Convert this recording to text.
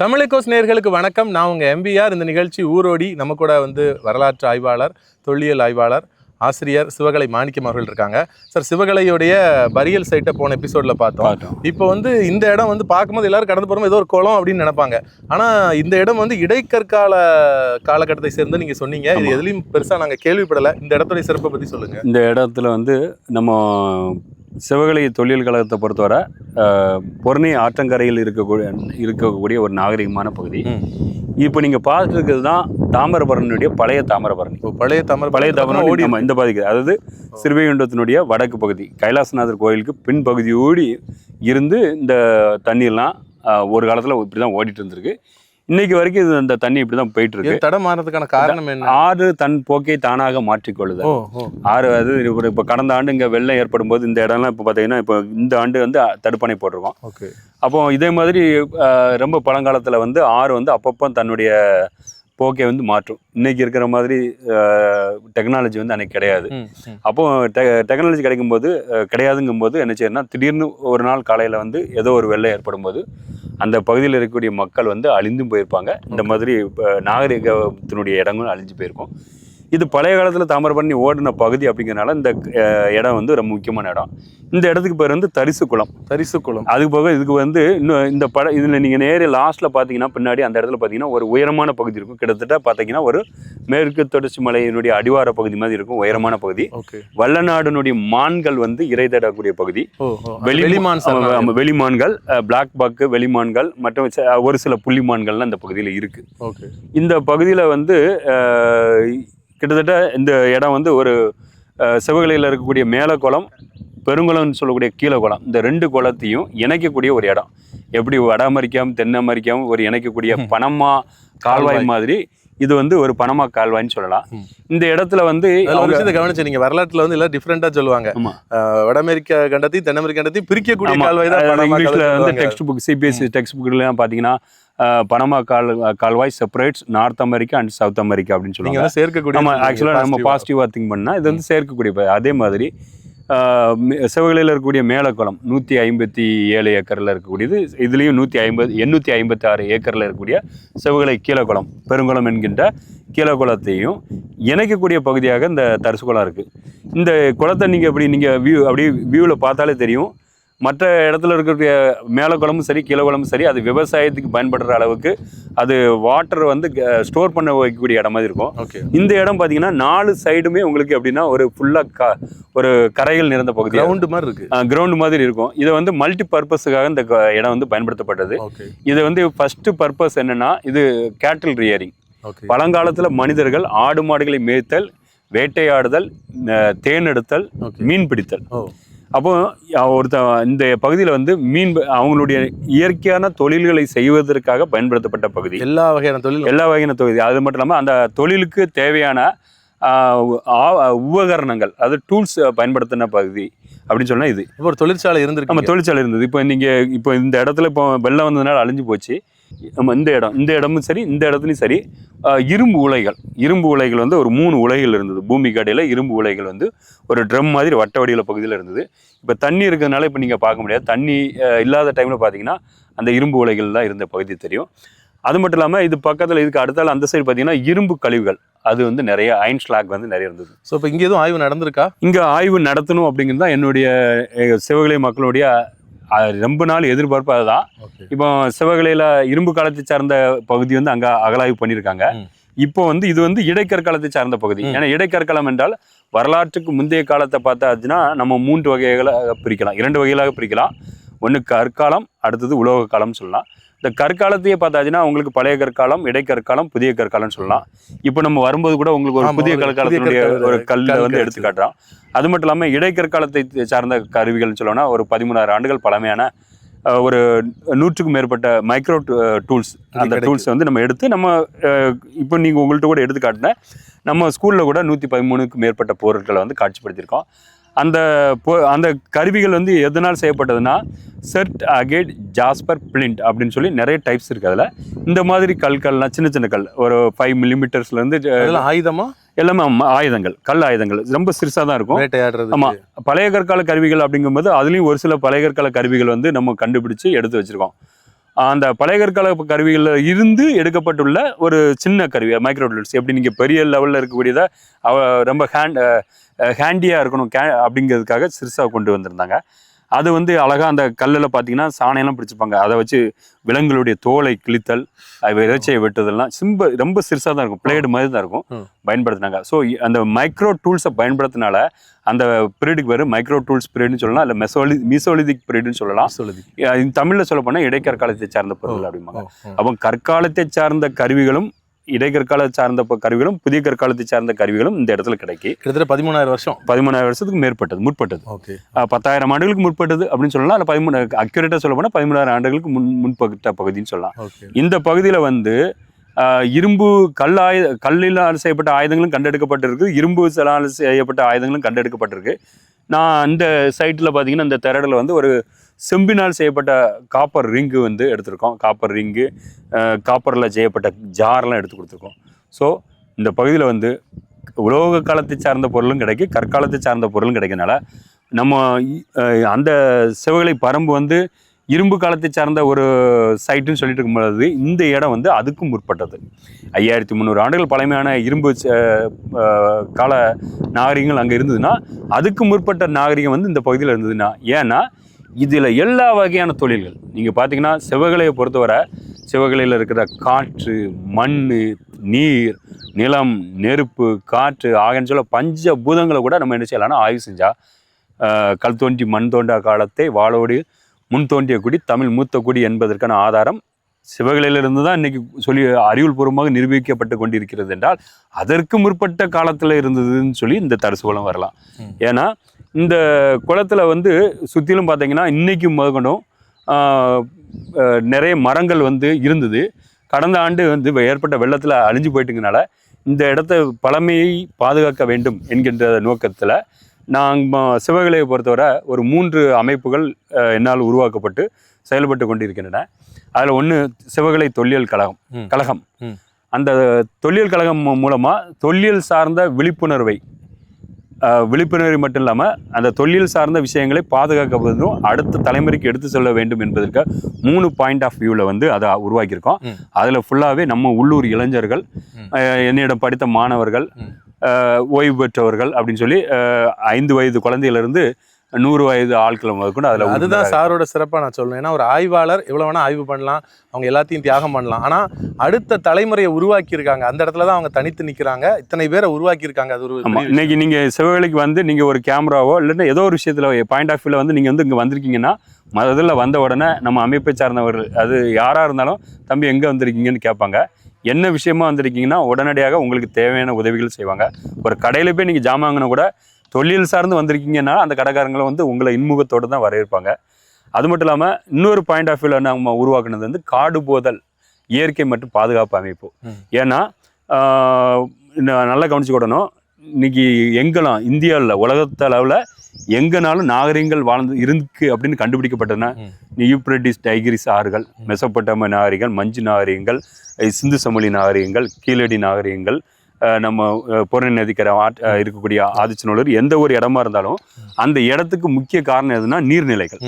தமிழகோஸ் நேயர்களுக்கு வணக்கம். நான் உங்கள் எம்பிஆர் இந்த நிகழ்ச்சி ஊரோடி நம்ம கூட வந்து வரலாற்று ஆய்வாளர் தொல்லியல் ஆய்வாளர் ஆசிரியர் சிவகலை மாணிக்கம் அவர்கள் இருக்காங்க. சார் சிவகலையுடைய பரியல் சைட்டை போன எபிசோடில் பார்த்தோம். இப்போ வந்து இந்த இடம் வந்து பார்க்கும்போது எல்லாரும் கடந்து போகிறோம் ஏதோ ஒரு குளம் அப்படின்னு நினைப்பாங்க. ஆனால் இந்த இடம் வந்து இடைக்கற்கால காலகட்டத்தை சேர்ந்து நீங்கள் சொன்னீங்க. இது. எதுலையும் பெருசாக நாங்கள் கேள்விப்படலை. இந்த இடத்துடைய சிறப்பை பற்றி சொல்லுங்கள் இந்த இடத்துல வந்து நம்ம சிவகலை தொழில் கழகத்தை பொறுத்தவரை பொருணை ஆற்றங்கரையில் இருக்கக்கூடிய இருக்கக்கூடிய ஒரு நாகரிகமான பகுதி. இப்போ நீங்கள் பார்த்துட்டு இருக்கிறது தான் தாமிரபரணியுடைய பழைய தாமிரபரணி. இப்போ பழைய தமிழ் பழைய தாமிரபரணி நம்ம இந்த பகுதிக்கு அதாவது சிறுவைகுண்டத்தினுடைய வடக்கு பகுதி கைலாசநாதர் கோயிலுக்கு பின் பகுதியோடு இருந்து இந்த தண்ணியெல்லாம் அஹ், ஒரு காலத்தில் இப்படி தான் ஓடிட்டு இருந்திருக்கு. இன்னைக்கு வரைக்கும் இது இந்த தண்ணி இப்படி தான் போயிட்டு இருக்கு தடம் மாறதுக்கான காரணம் என்ன? ஆறு தன் போக்கை தானாக ஓ ஆறு அது இப்போ இப்போ கடந்த ஆண்டு இங்கே வெள்ளம் ஏற்படும் போது இந்த இடம்லாம் இப்போ பார்த்தீங்கன்னா இப்போ இந்த ஆண்டு வந்து தடுப்பணை போட்டிருக்கோம். ஓகே. அப்போ இதே மாதிரி ரொம்ப பழங்காலத்தில் வந்து ஆறு வந்து அப்பப்போ தன்னுடைய போக்கை வந்து மாற்றும். இன்னைக்கு இருக்கிற மாதிரி டெக்னாலஜி வந்து அன்னைக்கு கிடையாது. அப்போ டெக்னாலஜி கிடைக்கும்போது அஹ், கிடையாதுங்கும்போது என்ன செய்யணும்னா திடீர்னு ஒரு நாள் காலையில் வந்து ஏதோ ஒரு வெள்ளம் ஏற்படும் போது அந்த பகுதியில் இருக்கக்கூடிய மக்கள் வந்து அழிந்தும் போயிருப்பாங்க. இந்த மாதிரி நாகரிகத்தினுடைய இடங்களும் அழிஞ்சு போயிருக்கும். இது பழைய காலத்தில் தாமிரபரணி ஓடின பகுதி அப்படிங்கிறனால இந்த இடம் வந்து ரொம்ப முக்கியமான இடம். இந்த இடத்துக்கு பேர் வந்து தரிசு குளம். தரிசு குளம். அதுக்கு போக இதுக்கு வந்து இன்னும் இந்த பட இதில் நீங்கள் நேரே லாஸ்ட்டில் பார்த்தீங்கன்னா பின்னாடி அந்த இடத்துல பார்த்தீங்கன்னா ஒரு உயரமான பகுதி இருக்கும். கிட்டத்தட்ட பார்த்தீங்கன்னா ஒரு மேற்கு தொடர்ச்சி மலையினுடைய அடிவார பகுதி மாதிரி இருக்கும். உயரமான பகுதி. ஓகே. வல்லநாடுனுடைய மான்கள் வந்து இறை தேடக்கூடிய பகுதி. வெளிமான் வெளிமான்கள் பிளாக் பக்கு வெளிமான்கள் மற்றும் ஒரு சில புள்ளிமான்கள்லாம் இந்த பகுதியில் இருக்கு. ஓகே. இந்த பகுதியில் வந்து கிட்டத்தட்ட இந்த இடம் வந்து ஒரு சிவகலையில் இருக்கக்கூடிய மேலக்குளம் பெருங்குளம்னு சொல்லக்கூடிய கீழக்குளம் இந்த ரெண்டு குளத்தையும் இணைக்கக்கூடிய ஒரு இடம் எப்படி வட அமெரிக்காவும் தென் அமெரிக்காவும் ஒரு இணைக்கக்கூடிய கால்வாய் கால்வாய். மாதிரி இது வந்து ஒரு பனமா கால்வாய்ன்னு சொல்லலாம். இந்த இடத்துல வந்து கவனிச்சு நீங்க வரலாற்றுல வந்து எல்லாம் டிஃப்ரெண்டா சொல்லுவாங்க வட அமெரிக்கா கண்டத்தையும் தென் அமெரிக்கா கண்டத்தையும் பிரிக்கக்கூடிய. கால்வாய் தான் இங்கிலீஷ்ல வந்து. டெக்ஸ்ட் புக் சிபிஎஸ்சி டெக்ஸ்ட் புக்லாம் பார்த்தீங்கன்னா அஹ், பனமா கால் கால்வாய் separates North America and South America அப்படின்னு சொல்லுவாங்க சேர்க்கக்கூடிய ஆமா ஆக்சுவலாக நம்ம. பாசிட்டிவாக திங்க் பண்ணால் இது வந்து சேர்க்கக்கூடிய அதே மாதிரி சிவகலையில் இருக்கக்கூடிய மேலக்குளம் நூற்றி ஐம்பத்தி ஏழு ஏக்கரில் இருக்கக்கூடியது. இதுலேயும் நூற்றி ஐம்பது எண்ணூற்றி ஐம்பத்தி ஆறு ஏக்கரில் இருக்கக்கூடிய சிவகலை கீழக்குளம் பெருங்குளம் என்கின்ற கீழக்குளத்தையும் இணைக்கக்கூடிய பகுதியாக இந்த தரிசு குளம் இருக்குது இந்த குளத்தை நீங்கள் எப்படி நீங்கள் வியூ அப்படியே வியூவில் பார்த்தாலே தெரியும். மற்ற இடத்துல இருக்கக்கூடிய மேலக்குளமும் சரி கீழக்குளமும் சரி அது விவசாயத்துக்கு பயன்படுற அளவுக்கு அது வாட்டர் வந்து ஸ்டோர் பண்ண வைக்கக்கூடிய இடம் மாதிரி இருக்கும். ஓகே இந்த இடம் பார்த்தீங்கன்னா நாலு சைடுமே உங்களுக்கு எப்படின்னா ஒரு ஃபுல்லாக க ஒரு கரைகள் நிறைந்த பகுதி கிரவுண்ட் மாதிரி இருக்கு. கிரவுண்ட் மாதிரி இருக்கும். இதை வந்து மல்டி பர்பஸுக்காக இந்த இடம் வந்து பயன்படுத்தப்பட்டது. இது வந்து ஃபர்ஸ்ட் பர்பஸ் என்னன்னா இது கேட்டில் ரியரிங் பழங்காலத்தில் மனிதர்கள் ஆடு மாடுகளை மேய்த்தல் வேட்டையாடுதல் தேன் எடுத்தல் மீன் பிடித்தல். அப்போ ஒருத்த இந்த பகுதியில் வந்து மீன் அவங்களுடைய இயற்கையான தொழில்களை செய்வதற்காக பயன்படுத்தப்பட்ட பகுதி. எல்லா வகையான தொழில் எல்லா வகையான தொழில் அது மட்டும் இல்லாமல் அந்த தொழிலுக்கு தேவையான உபகரணங்கள் அது டூல்ஸ் பயன்படுத்தின பகுதி அப்படின்னு சொன்னால் இது. இப்போ ஒரு தொழிற்சாலை நம்ம இருந்திருக்கு தொழிற்சாலை இருந்தது. இப்போ நீங்கள் இப்போ இந்த இடத்துல இப்போ வெள்ளம் வந்ததுனால அழிஞ்சு போச்சு. நம்ம இந்த இடம் இந்த இடமும் சரி இந்த இடத்துலையும் சரி இரும்பு உலைகள். இரும்பு உலைகள் வந்து ஒரு மூணு உலைகள் இருந்தது. பூமிக்கு அடியில் இரும்பு உலைகள் வந்து ஒரு ட்ரம் மாதிரி வட்ட வடிவில் பகுதியில் இருந்தது. இப்போ தண்ணி இருக்கிறதுனால இப்போ நீங்கள் பார்க்க முடியாது. தண்ணி இல்லாத டைமில் பார்த்தீங்கன்னா அந்த இரும்பு உலைகள் தான் இருந்த பகுதி தெரியும். அது மட்டும் இல்லாமல் இது பக்கத்தில் இதுக்கு அடுத்தால அந்த சைடு பார்த்தீங்கன்னா இரும்பு கழிவுகள். அது வந்து நிறைய அயன் ஸ்லாக் வந்து நிறைய இருந்தது. ஸோ இப்போ இங்க எதுவும் ஆய்வு நடந்திருக்கா? இங்கே ஆய்வு நடத்தணும் அப்படிங்கிறது தான் என்னுடைய சிவகலை மக்களுடைய ரொம்ப நாள் எதிர்பார்ப்பு அதுதான். இப்போ சிவகலையில் இரும்பு காலத்தை சார்ந்த பகுதி வந்து அங்கே அகலாய்வு பண்ணியிருக்காங்க. இப்போ வந்து இது வந்து இடைக்கற்காலத்தை சார்ந்த பகுதி. ஏன்னா இடைக்கற்காலம் என்றால் வரலாற்றுக்கு முந்தைய காலத்தை பார்த்தாச்சுன்னா நம்ம மூன்று வகைகளாக பிரிக்கலாம். இரண்டு வகைகளாக பிரிக்கலாம். ஒன்று கற்காலம் அடுத்தது உலோக காலம்னு சொல்லலாம். இந்த கற்காலத்தையே பார்த்தாச்சுன்னா உங்களுக்கு பழைய கற்காலம் இடைக்கற்காலம் புதிய கற்காலம்னு சொல்லலாம் இப்போ நம்ம வரும்போது கூட உங்களுக்கு ஒரு புதிய கற்காலத்தினுடைய கற்கால- ஒரு கல்லை கல் வந்து கிடைச்சது. எடுத்து காட்டுறோம் அது மட்டும் இல்லாமல் இடைக்கற்காலத்தை சார்ந்த கருவிகள்னு சொல்லணும்னா ஒரு பதிமூணாயிரம் ஆண்டுகள் பழமையான ஒரு நூற்றுக்கும் மேற்பட்ட மைக்ரோ டூல்ஸ் அந்த. டூல்ஸ் வந்து நம்ம எடுத்து நம்ம இப்போ நீங்கள் உங்கள்கிட்ட கூட எடுத்து காட்டினேன் நம்ம ஸ்கூலில் கூட நூற்றி பதிமூணுக்கு மேற்பட்ட பொருட்களை வந்து காட்சிப்படுத்தியிருக்கோம் அந்த பொ அந்த கருவிகள் வந்து எதனால் செய்யப்பட்டதுன்னா செர்ட் அகேட் ஜாஸ்பர் பிளிண்ட் அப்படின்னு சொல்லி நிறைய டைப்ஸ் இருக்குது அதில். இந்த மாதிரி கற்கள்லாம் சின்ன சின்ன கல். ஒரு ஃபைவ் மில்லிமீட்டர்ஸ்லேருந்து அதெல்லாம் ஆயுதமா? எல்லாமே ஆயுதங்கள். கல் ஆயுதங்கள். ரொம்ப சிறுசாக தான் இருக்கும். வேட்டையாடுறது ஆமா பழைய கற்கால கருவிகள் அப்படிங்கும்போது அதுலேயும் ஒரு சில பழைய கற்கால கருவிகள் வந்து நம்ம கண்டுபிடிச்சு எடுத்து வச்சிருக்கோம். அந்த பழைய கற்கால கருவிகளில் இருந்து எடுக்கப்பட்டுள்ள ஒரு சின்ன கருவி மைக்ரோ டூல்ஸ் எப்படி நீங்கள் பெரிய லெவலில் இருக்கக்கூடியதை ரொம்ப ஹேண்ட் ஹேண்டியாக இருக்கணும் கே அப்படிங்கிறதுக்காக சிறுசாக கொண்டு வந்திருந்தாங்க. அது வந்து அழகாக அந்த கல்லில் பார்த்தீங்கன்னா சாணையெல்லாம் பிடிச்சிப்பாங்க. அதை வச்சு விலங்குகளுடைய தோலை கிழித்தல் இறைச்சியை வெட்டுதெல்லாம் சிம்ப ரொம்ப சிறுசாக தான் இருக்கும். பிளேடு மாதிரி தான் இருக்கும். பயன்படுத்தினாங்க. ஸோ அந்த மைக்ரோ டூல்ஸை பயன்படுத்தினால அந்த பீரியடுக்கு பேர் மைக்ரோ டூல்ஸ் பீரியட்னு சொல்லலாம். இல்லை மெசோலி மிசோலிதிக் பீரியட்னு சொல்லலாம். தமிழில் சொல்ல போனால் இடைக்கற்காலத்தை சார்ந்த பொருள் அப்படிம்பாங்க. அப்போ கற்காலத்தை சார்ந்த கருவிகளும் இடைக்கற்கால சார்ந்த கருவிகளும் புதிய கற்காலத்தை சார்ந்த கருவிகளும் இந்த இடத்துல கிடைக்கி கிட்டத்தட்ட பதிமூணாயிரம் வருஷம். பதிமூணாயிரம் வருஷத்துக்கு மேற்பட்டது முற்பட்டது. ஓகே. பத்தாயிரம் ஆண்டுகளுக்கு முற்பட்டது அப்படின்னு சொல்லலாம். இல்லை பதிமூணு அக்யூரேட்டாக சொல்ல போனால் பதிமூணாயிரம் ஆண்டுகளுக்கு முன் முன்பட்ட பகுதின்னு சொல்லலாம். இந்த பகுதியில் வந்து இரும்பு கல் ஆயுத கல்லினால் செய்யப்பட்ட ஆயுதங்களும் கண்டெடுக்கப்பட்டிருக்கு. இரும்பு சிலால் செய்யப்பட்ட ஆயுதங்களும் கண்டெடுக்கப்பட்டிருக்கு. நான் இந்த சைட்டில் பார்த்தீங்கன்னா இந்த திரடல வந்து ஒரு செம்பினால் செய்யப்பட்ட காப்பர் ரிங்கு வந்து எடுத்திருக்கோம். காப்பர் ரிங்கு காப்பரில் செய்யப்பட்ட ஜார்லாம் எடுத்து கொடுத்துருக்கோம். ஸோ இந்த பகுதியில் வந்து உலோக காலத்தை சார்ந்த பொருளும் கிடைக்கும் கற்காலத்தை சார்ந்த பொருளும் கிடைக்கிறதுனால நம்ம அந்த சிவகலை பரம்பு வந்து இரும்பு காலத்தை சார்ந்த ஒரு சைட்டுன்னு சொல்லிட்டு இருக்கும்போது இந்த இடம் வந்து அதுக்கும் முற்பட்டது. ஐயாயிரத்தி முந்நூறு ஆண்டுகள் பழமையான இரும்பு ச- கால நாகரிகங்கள் அங்கே இருந்ததுன்னா அதுக்கு முற்பட்ட நாகரிகம் வந்து இந்த பகுதியில் இருந்ததுன்னா ஏன்னா இதில் எல்லா வகையான தொழில்கள் நீங்கள் பார்த்தீங்கன்னா சிவகலையை பொறுத்தவரை சிவகலையில் இருக்கிற காற்று மண் நீர் நிலம் நெருப்பு காற்று ஆகன்னு சொல்ல பஞ்ச பூதங்களை கூட நம்ம என்ன செய்யலாம்னா ஆய்வு செஞ்சால் கல் தோன்றி மண் தோன்றா காலத்தை வாளோடு முன் தோன்றிய குடி தமிழ் மூத்த குடி என்பதற்கான ஆதாரம் சிவகலையிலிருந்து தான் இன்னைக்கு சொல்லி அறிவியல் பூர்வமாக நிரூபிக்கப்பட்டு கொண்டிருக்கிறது என்றால் அதற்கு முற்பட்ட காலத்தில் இருந்ததுன்னு சொல்லி இந்த தரிசுகுளம் வரலாம். ஏன்னா இந்த குளத்துல வந்து சுற்றிலும் பார்த்தீங்கன்னா ஆஹ், ஆஹ், நிறைய மரங்கள் வந்து இருந்தது கடந்த ஆண்டு வந்து ஏற்பட்ட வெள்ளத்தில் அழிஞ்சு போயிட்டுங்கனால இந்த இடத்த பழமையை பாதுகாக்க வேண்டும் என்கின்ற நோக்கத்தில் நாங்கள் சிவகலையை பொறுத்தவரை ஒரு மூன்று அமைப்புகள் என்னால் உருவாக்கப்பட்டு செயல்பட்டு கொண்டிருக்கின்றன அதில் ஒன்று சிவகலை தொல்லியல் கழகம். கழகம். அந்த தொல்லியல் கழகம் மூலமாக தொல்லியல் சார்ந்த விழிப்புணர்வை விழிப்புணர்வு மட்டும் இல்லாமல் அந்த தொல்லியல் சார்ந்த விஷயங்களை பாதுகாக்கப்படுவதும் அடுத்த தலைமுறைக்கு எடுத்து செல்ல வேண்டும் என்பதற்கு மூணு பாயிண்ட் ஆஃப் வியூவில் வந்து அதை உருவாக்கியிருக்கோம். அதில் ஃபுல்லாகவே நம்ம உள்ளூர் இளைஞர்கள் என்னிடம் படித்த மாணவர்கள் ஓய்வு பெற்றவர்கள் அப்படின்னு சொல்லி ஐந்து வயது குழந்தையிலிருந்து நூறு வயது ஆட்களை முதற்கொண்டு அதில் அதுதான் சாரோட சிறப்பா நான் சொல்லுவேன் ஏன்னா ஒரு ஆய்வாளர் எவ்வளவு வேணா ஆய்வு பண்ணலாம். அவங்க எல்லாத்தையும் தியாகம் பண்ணலாம். ஆனா அடுத்த தலைமுறையை உருவாக்கி இருக்காங்க அந்த இடத்துல தான் அவங்க தனித்து நிக்கிறாங்க. இத்தனை பேரை உருவாக்கி இருக்காங்க அது ஒரு இன்னைக்கு நீங்கள் சிவகலைக்கு வந்து நீங்கள் ஒரு கேமராவோ இல்லைன்னா ஏதோ ஒரு விஷயத்தில் பாயிண்ட் ஆஃப் வியூவில் வந்து நீங்கள் வந்து இங்கே வந்திருக்கீங்கன்னா முதல்ல வந்த உடனே நம்ம அமைப்பை சார்ந்தவர்கள் அது யாராக இருந்தாலும் தம்பி எங்கே வந்திருக்கீங்கன்னு கேட்பாங்க. என்ன விஷயமா வந்திருக்கீங்கன்னா உடனடியாக உங்களுக்கு தேவையான உதவிகள் செய்வாங்க. ஒரு கடையில் போய் நீங்கள் ஜாமான் வாங்கினா கூட தொழில் சார்ந்து வந்திருக்கீங்கன்னா அந்த கடைக்காரங்களும் வந்து உங்களை இன்முகத்தோடு தான் வரவேற்பாங்க அது மட்டும் இல்லாமல் இன்னொரு பாயிண்ட் ஆஃப் வியூவில் நம்ம உருவாக்குனது வந்து காடு போதல் இயற்கை மற்றும் பாதுகாப்பு அமைப்பு. ஏன்னா நல்லா கவனிச்சுக்கிடணும் இன்னைக்கு எங்கெல்லாம் இந்தியாவில் உலகத்து அளவில் எங்கனாலும் நாகரிகங்கள் வாழ்ந்து இருக்கு அப்படின்னு கண்டுபிடிக்கப்பட்டதுன்னா. யூப்ரட்டிஸ் டைகிரிஸ் ஆறுகள் மெசப்பட்டம நாகரிகங்கள் மஞ்சு நாகரிகங்கள் சிந்து சமொழி நாகரிகங்கள் கீழடி நாகரிகங்கள் நம்ம பொருணை நதிக்கரை ஆட் இருக்கக்கூடிய ஆதிச்சநல்லூர் எந்த ஒரு இடமா இருந்தாலும் அந்த இடத்துக்கு முக்கிய காரணம் எதுனா நீர்நிலைகள்.